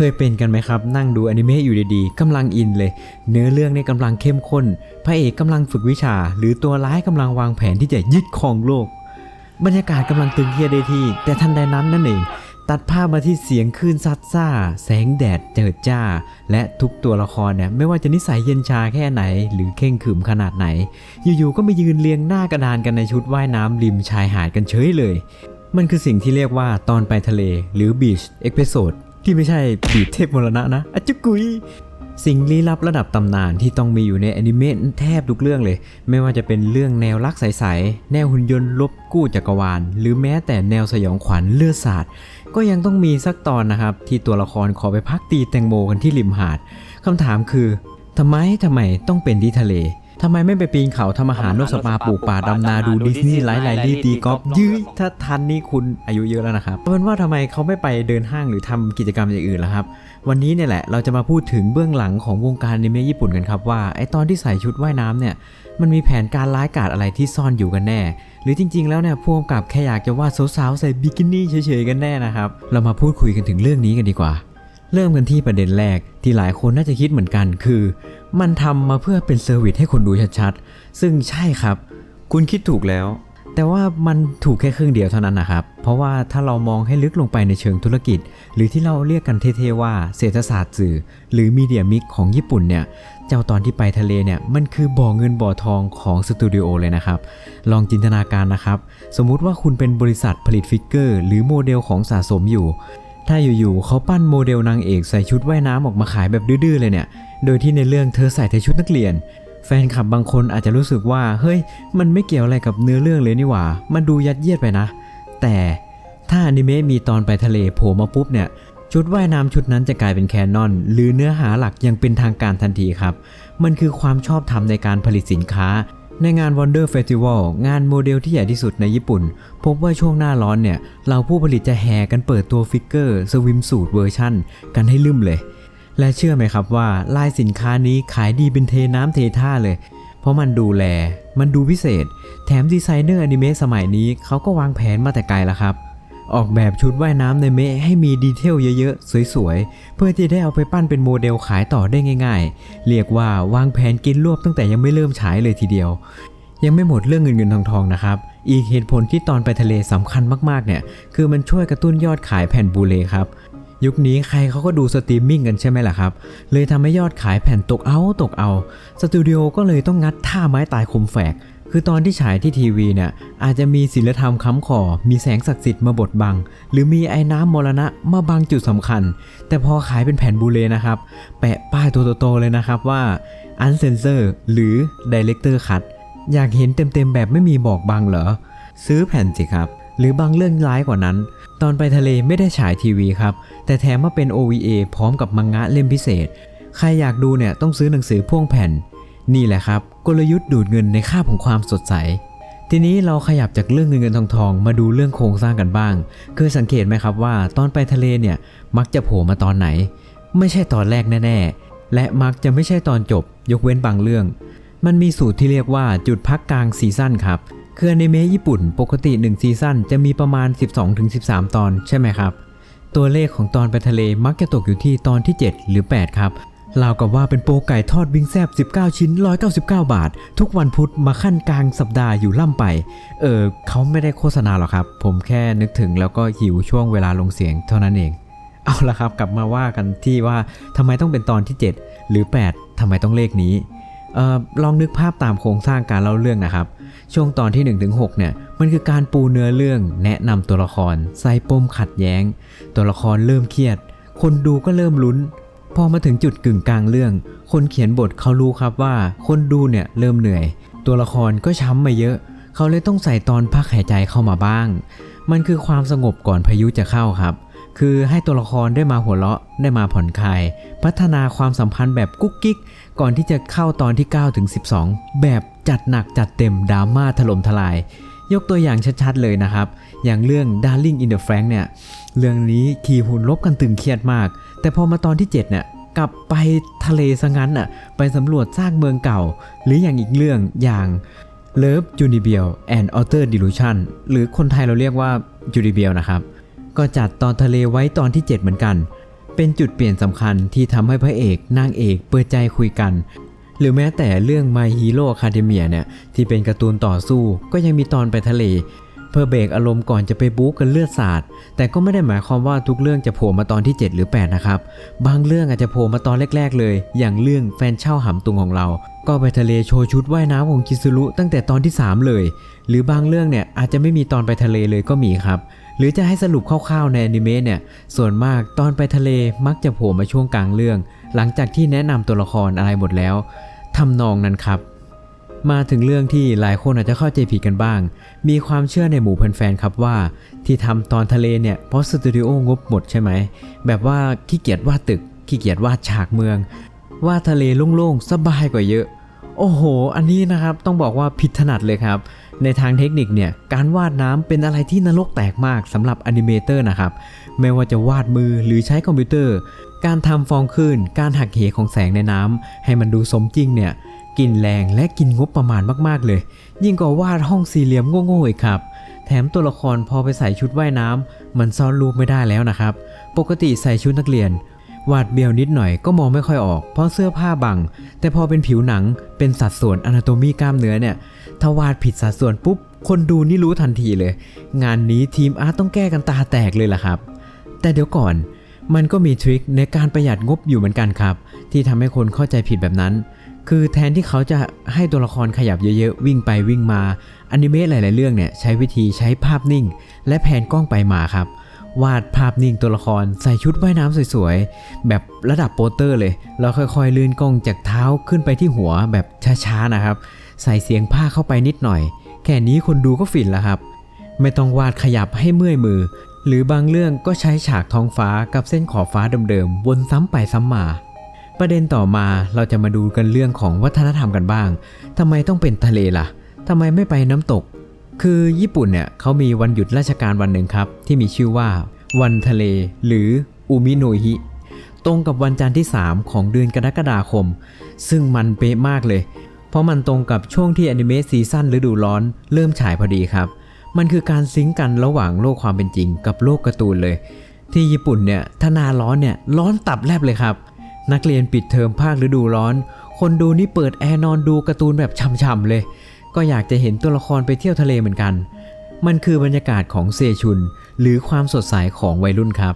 เคยเป็นกันไหมครับ นั่งดูอนิเมะอยู่ดีๆกำลังอินเลย เนื้อเรื่องเนี่ยกำลังเข้มข้น พระเอกกำลังฝึกวิชา หรือตัวร้ายกำลังวางแผนที่จะยึดครองโลก บรรยากาศกำลังตึงเครียดได้ที่ แต่ทันใดนั้นนั่นเอง ตัดภาพมาที่เสียงคลื่นซัดซ่า แสงแดดเจิดจ้า และทุกตัวละครเนี่ยไม่ว่าจะนิสัยเย็นชาแค่ไหน หรือเข่งขรึมขนาดไหน อยู่ๆก็มายืนเรียงหน้ากระดานกันในชุดว่ายน้ำริมชายหาดกันเฉยเลยมันคือสิ่งที่เรียกว่าตอนไปทะเลหรือ Beach Episode ที่ไม่ใช่บีดเทพมรณะนะอะจุกุย สิ่งลี้ลับระดับตำนานที่ต้องมีอยู่ในแอนิเมะแทบทุกเรื่องเลย ไม่ว่าจะเป็นเรื่องแนวรักใสๆ แนวหุ่นยนต์ลบกู้จักรวาล หรือแม้แต่แนวสยองขวัญเลือดสาดก็ยังต้องมีสักตอนนะครับ ที่ตัวละครขอไปพักตีแตงโมกันที่ริมหาดคำถามคือทำไมทำไมต้องเป็นที่ทะเล ทำไมไม่ไปปีนเขาทำอาหารนวดสปาปลูกป่าดำนาดูดิสนีย์ไลฟ์ไลลี่ตีกอล์ฟยื้อถ้าทันนี่คุณอายุเยอะแล้วนะครับเอาเป็นว่าทำไมเขาไม่ไปเดินห้างหรือทำกิจกรรมอย่างอื่นล่ะครับ วันนี้เนี่ยแหละเราจะมาพูดถึงเบื้องหลังของวงการอนิเมะญี่ปุ่นกันครับว่าไอตอนที่ใส่ชุดว่ายน้ำเนี่ยมันมีแผนการร้ายกาจอะไรที่ซ่อนอยู่กันแน่ หรือจริง ๆ แล้วเนี่ยพ่วงกับแค่อยากจะวาดสาวๆใส่บิกินี่เฉยๆกันแน่นะครับ เรามาพูดคุยกันถึงเรื่องนี้กันดีกว่า เริ่มกันที่ประเด็นแรกที่หลายคนน่าจะคิดเหมือนกันคือ มันทำมาเพื่อเป็นเซอร์วิสให้คนดูชัดๆ ซึ่งใช่ครับ คุณคิดถูกแล้ว แต่ว่ามันถูกแค่ครึ่งเดียวเท่านั้นนะครับ เพราะว่าถ้าเรามองให้ลึกลงไปในเชิงธุรกิจ หรือที่เราเรียกกันเท่ๆว่าเศรษฐศาสตร์สื่อ หรือมีเดียมิกของญี่ปุ่นเนี่ยเจ้าตอนที่ไปทะเลเนี่ยมันคือบ่อเงินบ่อทองของสตูดิโอเลยนะครับ ลองจินตนาการนะครับ สมมุติว่าคุณเป็นบริษัทผลิตฟิกเกอร์ หรือโมเดลของสะสมอยู่ ถ้าอยู่ๆเขาปั้นโมเดลนางเอกใส่ชุดว่ายน้ำออกมาขายแบบดื้อๆเลยเนี่ย โดยที่ในเรื่องเธอใส่แต่ชุดนักเรียน แฟนคลับบางคนอาจจะรู้สึกว่า เฮ้ย มันไม่เกี่ยวอะไรกับเนื้อเรื่องเลยนี่หว่า มันดูยัดเยียดไปนะ แต่ถ้าอนิเมะมีตอนไปทะเลโผล่มาปุ๊บเนี่ย ชุดว่ายน้ำชุดนั้นจะกลายเป็นแคนนอน หรือเนื้อหาหลักยังเป็นทางการทันทีครับ มันคือความชอบธรรมในการผลิตสินค้า ในงาน Wonder Festival งานโมเดลที่ใหญ่ที่สุดในญี่ปุ่น พบว่าช่วงหน้าร้อนเนี่ย เราผู้ผลิตจะแห่กันเปิดตัวฟิกเกอร์สวิมสูตรเวอร์ชั่น กันให้ลืมเลย และเชื่อไหมครับว่าลายสินค้านี้ขายดีเป็นเทน้ำเทท่าเลย เพราะมันดูแล มันดูพิเศษ แถมดีไซเนอร์อนิเมะสมัยนี้เขาก็วางแผนมาแต่ไกลแล้วครับ ออกแบบชุดว่ายน้ำในเมะให้มีดีเทลเยอะๆ สวยๆ เพื่อที่ได้เอาไปปั้นเป็นโมเดลขายต่อได้ง่ายๆ เรียกว่าวางแผนกินรวบตั้งแต่ยังไม่เริ่มฉายเลยทีเดียว ยังไม่หมดเรื่องเงินเงินทองทองนะครับ อีกเหตุผลที่ตอนไปทะเลสำคัญมากๆเนี่ย คือมันช่วยกระตุ้นยอดขายแผ่นบูเลครับยุคนี้ใครเขาก็ดูสตรีมมิ่งกันใช่ไหมล่ะครับ เลยทำให้ยอดขายแผ่นตกเอาตกเอา สตูดิโอก็เลยต้องงัดท่าไม้ตายคมแฝก คือตอนที่ฉายที่ทีวีเนี่ยอาจจะมีศิลธรรมค้ำคอมีแสงศักดิ์สิทธิ์มาบดบัง หรือมีไอ้น้ำมรณะมาบังจุดสำคัญ แต่พอขายเป็นแผ่นบูเลนะครับ แปะป้ายตัวโตๆเลยนะครับว่า Uncensor หรือ Director Cut อยากเห็นเต็มๆแบบไม่มีบอกบังเหรอ ซื้อแผ่นสิครับ หรือบางเรื่องร้ายกว่านั้น ตอนไปทะเลไม่ได้ฉายทีวีครับ แต่แถมมาเป็น OVA พร้อมกับมังงะเล่มพิเศษ ใครอยากดูเนี่ยต้องซื้อหนังสือพ่วงแผ่น นี่แหละครับ กลยุทธ์ดูดเงินในคาบของความสดใส ทีนี้เราขยับจากเรื่องเงินเงินทองทองมาดูเรื่องโครงสร้างกันบ้าง เคยสังเกตไหมครับว่า ตอนไปทะเลเนี่ยมักจะโผล่มาตอนไหน ไม่ใช่ตอนแรกแน่ๆ และมักจะไม่ใช่ตอนจบ ยกเว้นบางเรื่อง มันมีสูตรที่เรียกว่าจุดพักกลางซีซั่นครับคืออนิเมะญี่ปุ่นปกติ 1 ซีซั่นจะมีประมาณ 12-13 ตอนใช่ไหมครับ ตัวเลขของตอนไปทะเลมักจะตกอยู่ที่ตอนที่ 7 หรือ 8 ครับ ราวกับว่าเป็นโปไก่ทอดวิงแซบ 19 ชิ้น 199 บาท ทุกวันพุธมาขั้นกลางสัปดาห์อยู่ล่ำไป เออเขาไม่ได้โฆษณาหรอกครับ ผมแค่นึกถึงแล้วก็หิวช่วงเวลาลงเสียงเท่านั้นเอง เอาละครับกลับมาว่ากันที่ว่าทำไมต้องเป็นตอนที่ 7 หรือ 8ทำไมต้องเลขนี้เออลองนึกภาพตามโครงสร้างการเล่าเรื่องนะครับ ช่วงตอนที่ 1-6เนี่ยมันคือการปูเนื้อเรื่องแนะนำตัวละครใส่ปมขัดแย้ง ตัวละครเริ่มเครียด คนดูก็เริ่มลุ้น พอมาถึงจุดกึ่งกลางเรื่อง คนเขียนบทเขารู้ครับว่า คนดูเนี่ยเริ่มเหนื่อย ตัวละครก็ช้ำมาเยอะ เขาเลยต้องใส่ตอนพักหายใจเข้ามาบ้าง มันคือความสงบก่อนพายุจะเข้าครับ คือให้ตัวละครได้มาหัวเราะได้มาผ่อนคลาย พัฒนาความสัมพันธ์แบบกุ๊กกิ๊ก ก่อนที่จะเข้าตอนที่9ถึง12 แบบจัดหนักจัดเต็มดราม่าถล่มทลาย ยกตัวอย่างชัดๆเลยนะครับ อย่างเรื่อง Darling in the Frank เนี่ยเรื่องนี้ขีหุ่นลบกันตึงเครียดมาก แต่พอมาตอนที่ 7เนี่ยกลับไปทะเลซะงั้นอะไปสำรวจซากเมืองเก่า หรืออย่างอีกเรื่องอย่าง Love j u n i b i e l and Outer Delusion หรือคนไทยเราเรียกว่า j u n i b i e l นะครับ ก็จัดตอนทะเลไว้ตอนที่ 7 เหมือนกัน เป็นจุดเปลี่ยนสำคัญที่ทำให้พระเอกนางเอกเปิดใจคุยกัน หรือแม้แต่เรื่อง My Hero Academia เนี่ยที่เป็นการ์ตูนต่อสู้ก็ยังมีตอนไปทะเล เพื่อเบรกอารมณ์ก่อนจะไปบู๊กันเลือดสาด แต่ก็ไม่ได้หมายความว่าทุกเรื่องจะโผล่มาตอนที่ 7 หรือ 8 นะครับ บางเรื่องอาจจะโผล่มาตอนแรก ๆ เลย อย่างเรื่องแฟนเช่าหำตุงของเรา ก็ไปทะเลโชว์ชุดว่ายน้ำของคิซุรุตั้งแต่ตอนที่ 3 เลย หรือบางเรื่องเนี่ยอาจจะไม่มีตอนไปทะเลเลยก็มีครับ หรือจะให้สรุปคร่าวๆในอนิเมะเนี่ย ส่วนมากตอนไปทะเลมักจะโผล่มาช่วงกลางเรื่อง หลังจากที่แนะนำตัวละครอะไรหมดแล้วทำนองนั้นครับ มาถึงเรื่องที่หลายคนอาจจะเข้าใจผิดกันบ้าง มีความเชื่อในหมู่แฟนๆครับว่า ที่ทำตอนทะเลเนี่ยเพราะสตูดิโองบหมดใช่ไหม แบบว่าขี้เกียจวาดตึก ขี้เกียจวาดฉากเมือง วาดทะเลโล่งๆ สบายกว่าเยอะ โอ้โห อันนี้นะครับต้องบอกว่าผิดถนัดเลยครับ ในทางเทคนิคเนี่ยการวาดน้ำเป็นอะไรที่นรกแตกมากสำหรับอนิเมเตอร์นะครับ ไม่ว่าจะวาดมือหรือใช้คอมพิวเตอร์ การทำฟองคลื่น การหักเหของแสงในน้ำให้มันดูสมจริงเนี่ย กินแรงและกินงบประมาณมากๆเลย ยิ่งกว่าวาดห้องสี่เหลี่ยมโง่ๆอีกครับแถมตัวละครพอไปใส่ชุดว่ายน้ำมันซ่อนรูปไม่ได้แล้วนะครับ ปกติใส่ชุดนักเรียน วาดเบียวนิดหน่อยก็มองไม่ค่อยออก เพราะเสื้อผ้าบัง แต่พอเป็นผิวหนังเป็นสัดส่วนอนาโตมีกล้ามเนื้อเนี่ยถ้าวาดผิดสัดส่วนปุ๊บ คนดูนี่รู้ทันทีเลย งานนี้ทีมอาร์ตต้องแก้กันตาแตกเลยล่ะครับ แต่เดี๋ยวก่อน มันก็มีทริคในการประหยัดงบอยู่เหมือนกันครับ ที่ทำให้คนเข้าใจผิดแบบนั้น คือแทนที่เขาจะให้ตัวละครขยับเยอะๆ วิ่งไปวิ่งมาอนิเมะหลาย ๆ เรื่องเนี่ยใช้วิธีใช้ภาพนิ่ง และแผนกล้องไปมาครับ วาดภาพนิ่งตัวละครใส่ชุดว่ายน้ำสวยๆ แบบระดับโปสเตอร์เลย แล้วค่อยๆ ลื่นกล้องจากเท้าขึ้นไปที่หัวแบบช้าๆนะครับ ใส่เสียงผ้าเข้าไปนิดหน่อย แค่นี้คนดูก็ฟินแล้วครับ ไม่ต้องวาดขยับให้เมื่อยมือ หรือบางเรื่องก็ใช้ฉากท้องฟ้ากับเส้นขอบฟ้าเดิมๆวนซ้ำไปซ้ำมา ประเด็นต่อมาเราจะมาดูกันเรื่องของวัฒนธรรมกันบ้างทำไมต้องเป็นทะเลล่ะทำไมไม่ไปน้ำตก คือญี่ปุ่นเนี่ยเขามีวันหยุดราชการวันหนึ่งครับ ที่มีชื่อว่า วันทะเล หรืออุมิโนฮิตรงกับวันจันทร์ที่ 3 ของเดือนกรกฎาคม ซึ่งมันเป๊ะมากเลย เพราะมันตรงกับช่วงที่อนิเมะซีซั่นฤดูร้อนเริ่มฉายพอดีครับ มันคือการซิงกันระหว่างโลกความเป็นจริงกับโลกการ์ตูนเลย ที่ญี่ปุ่นเนี่ยถ้านาร้อนเนี่ยร้อนตับแลบเลยครับ นักเรียนปิดเทอมภาคฤดูร้อน คนดูนี่เปิดแอร์นอนดูการ์ตูนแบบช่ำๆเลย ก็อยากจะเห็นตัวละครไปเที่ยวทะเลเหมือนกัน มันคือบรรยากาศของเซชุน หรือความสดใสของวัยรุ่นครับ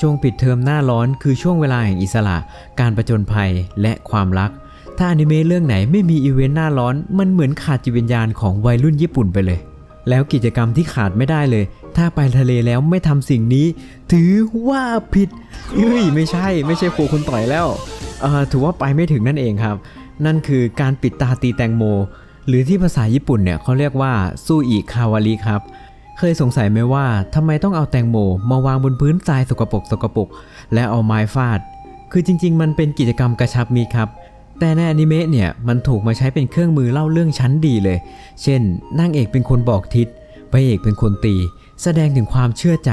ช่วงปิดเทอมหน้าร้อนคือช่วงเวลาแห่งอิสระ การประจนภัยและความรัก ถ้าอนิเมะเรื่องไหนไม่มีอีเวนต์หน้าร้อน มันเหมือนขาดจิตวิญญาณของวัยรุ่นญี่ปุ่นไปเลย แล้วกิจกรรมที่ขาดไม่ได้เลย ถ้าไปทะเลแล้วไม่ทำสิ่งนี้ ถือว่าผิดเอ้ยไม่ใช่ ไม่ใช่ครูคุณต่อยแล้วเอ่อถือว่าไปไม่ถึงนั่นเองครับ นั่นคือการปิดตาตีแตงโม หรือที่ภาษาญี่ปุ่นเนี่ยเขาเรียกว่าซูอิคาวาริครับเคยสงสัยไหมว่าทำไมต้องเอาแตงโม มาวางบนพื้นทรายสกปรกสกปรกและเอาไม้ฟาด คือจริง ๆ มันเป็นกิจกรรมกระชับมิตรครับ แต่ในอนิเมะเนี่ยมันถูกมาใช้เป็นเครื่องมือเล่าเรื่องชั้นดีเลย เช่นนางเอกเป็นคนบอกทิศพระเอกเป็นคนตี แสดงถึงความเชื่อใจ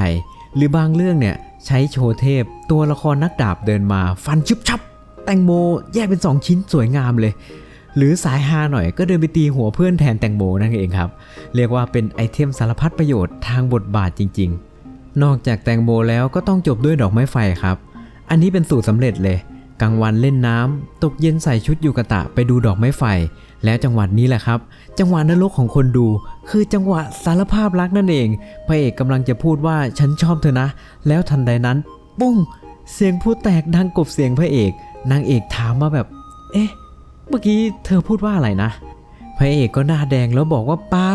หรือบางเรื่องเนี่ยใช้โชว์เทพ ตัวละครนักดาบเดินมา ฟันชุบชับแตงโมแยกเป็นสองชิ้นสวยงามเลย หรือสายฮาหน่อยก็เดินไปตีหัวเพื่อนแทนแตงโมนั่นเองครับ เรียกว่าเป็นไอเทมสารพัดประโยชน์ทางบทบาทจริง ๆ นอกจากแตงโมแล้วก็ต้องจบด้วยดอกไม้ไฟครับ อันนี้เป็นสูตรสำเร็จเลย กลางวันเล่นน้ำตกเย็นใส่ชุดยูกะตะไปดูดอกไม้ไฟ แล้วจังหวัดนี้แหละครับ จังหวะนรกของคนดู คือจังหวะสารภาพรักนั่นเองพระเอกกำลังจะพูดว่าฉันชอบเธอนะ แล้วทันใดนั้น ปุ้ง เสียงพูดแตกดังกบเสียงพระเอก นางเอกถามมาแบบ เอ๊ะ เมื่อกี้เธอพูดว่าอะไรนะ พระเอกก็หน้าแดงแล้วบอกว่าเปล่า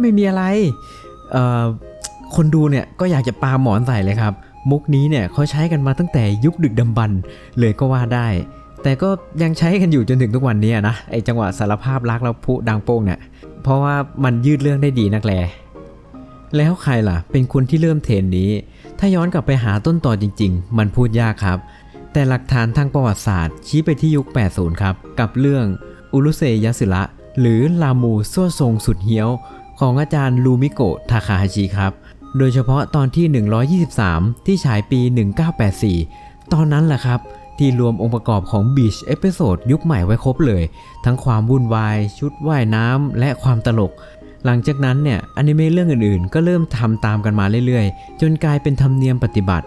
ไม่มีอะไร เอ่อคนดูเนี่ยก็อยากจะปาหมอนใส่เลยครับ มุกนี้เนี่ยเขาใช้กันมาตั้งแต่ยุคดึกดำบรรพ์เลยก็ว่าได้ แต่ก็ยังใช้กันอยู่จนถึงทุกวันนี้นะไอจังหวะสารภาพรักแล้วพุดังโป้งเนี่ยเพราะว่ามันยืดเรื่องได้ดีนักแลแล้วใครล่ะ เป็นคนที่เริ่มเทรนนี้ ถ้าย้อนกลับไปหาต้นต่อจริง ๆ มันพูดยากครับ แต่หลักฐานทางประวัติศาสตร์ ชี้ไปที่ยุค 80 ครับ กับเรื่องอุรุเซยาสึระหรือลามูซั่วทรงสุดเหี้ยว ของอาจารย์ลูมิโกะทาคาฮาชิครับ โดยเฉพาะตอนที่ 123 ที่ฉายปี 1984 ตอนนั้นแหละครับ ที่รวมองค์ประกอบของบีชเอพิโซดยุคใหม่ไว้ครบเลย ทั้งความวุ่นวาย ชุดว่ายน้ำและความตลก หลังจากนั้นเนี่ยอนิเมะเรื่องอื่นๆ ก็เริ่มทำตามกันมาเรื่อยๆ จนกลายเป็นธรรมเนียมปฏิบัติ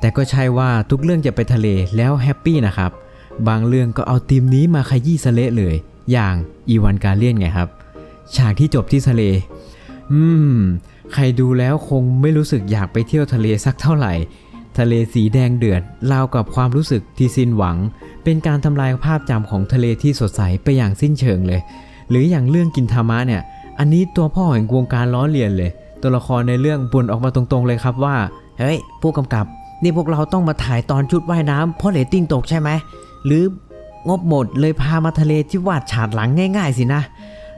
แต่ก็ใช่ว่าทุกเรื่องจะไปทะเลแล้วแฮปปี้นะครับ บางเรื่องก็เอาธีมนี้มาขยี้สะเละเลย อย่างอีวานกาเลียนไงครับ ฉากที่จบที่ทะเล อืม ใครดูแล้วคงไม่รู้สึกอยากไปเที่ยวทะเลสักเท่าไหร่ ทะเลสีแดงเดือดราวกับความรู้สึกที่สิ้นหวัง เป็นการทำลายภาพจำของทะเลที่สดใสไปอย่างสิ้นเชิงเลย หรืออย่างเรื่องกินธรรมะเนี่ย อันนี้ตัวพ่อแห่งวงการล้อเลียนเลย ตัวละครในเรื่องบ่นออกมาตรงๆเลยครับว่า เฮ้ย ผู้กำกับ นี่พวกเราต้องมาถ่ายตอนชุดว่ายน้ำเพราะเรตติ้งตกใช่ไหม หรืองบหมดเลยพามาทะเลที่วาดฉาดหลังง่าย ๆ สินะ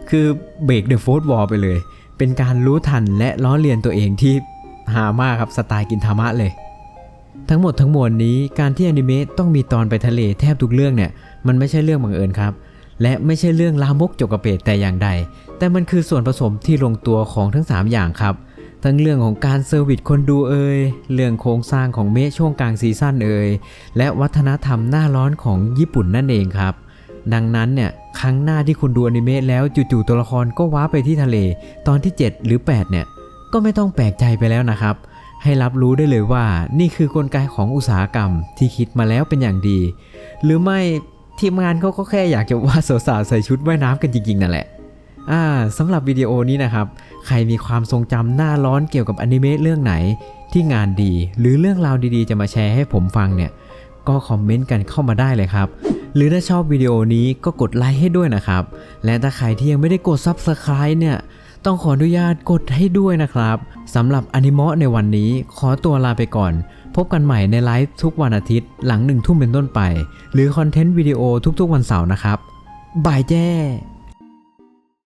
คือเบรกเดอะโฟร์วอลไปเลย เป็นการรู้ทันและล้อเลียนตัวเองที่หามากครับสไตล์กินธรรมะเลย ทั้งหมดทั้งมวลนี้การที่อนิเมะต้องมีตอนไปทะเลแทบทุกเรื่องเนี่ยมันไม่ใช่เรื่องบังเอิญครับ และไม่ใช่เรื่องลามกจกกระเปดแต่อย่างใด แต่มันคือส่วนผสมที่ลงตัวของทั้ง 3 อย่างครับ ทั้งเรื่องของการเซอร์วิสคนดูเอ่ยเรื่องโครงสร้างของเมะช่วงกลางซีซั่นเอ่ยและวัฒนธรรมหน้าร้อนของญี่ปุ่นนั่นเองครับ ดังนั้นเนี่ย ครั้งหน้าที่คุณดูอนิเมะแล้วจู่ๆตัวละครก็ว้าไปที่ทะเล ตอนที่ 7 หรือ 8 เนี่ย ก็ไม่ต้องแปลกใจไปแล้วนะครับ ให้รับรู้ได้เลยว่านี่คือกลไกของอุตสาหกรรมที่คิดมาแล้วเป็นอย่างดี หรือไม่ทีมงานเขาก็แค่อยากจะวาสาวๆใส่ชุดว่ายน้ำกันจริงๆนั่นแหละอ่าสำหรับวิดีโอนี้นะครับ ใครมีความทรงจำหน้าร้อนเกี่ยวกับอนิเมะเรื่องไหน ที่งานดี หรือเรื่องราวดีๆ จะมาแชร์ให้ผมฟังเนี่ย ก็คอมเมนต์กันเข้ามาได้เลยครับ หรือถ้าชอบวิดีโอนี้ก็กดไลค์ให้ด้วยนะครับ และถ้าใครที่ยังไม่ได้กด Subscribe เนี่ย ต้องขออนุญาตกดให้ด้วยนะครับสำหรับอนิเมะในวันนี้ขอตัวลาไปก่อน พบกันใหม่ในไลฟ์ทุกวันอาทิตย์หลังหนึ่งทุ่มเป็นต้นไป หรือคอนเทนต์วิดีโอทุกๆวันเสาร์นะครับบายแจ้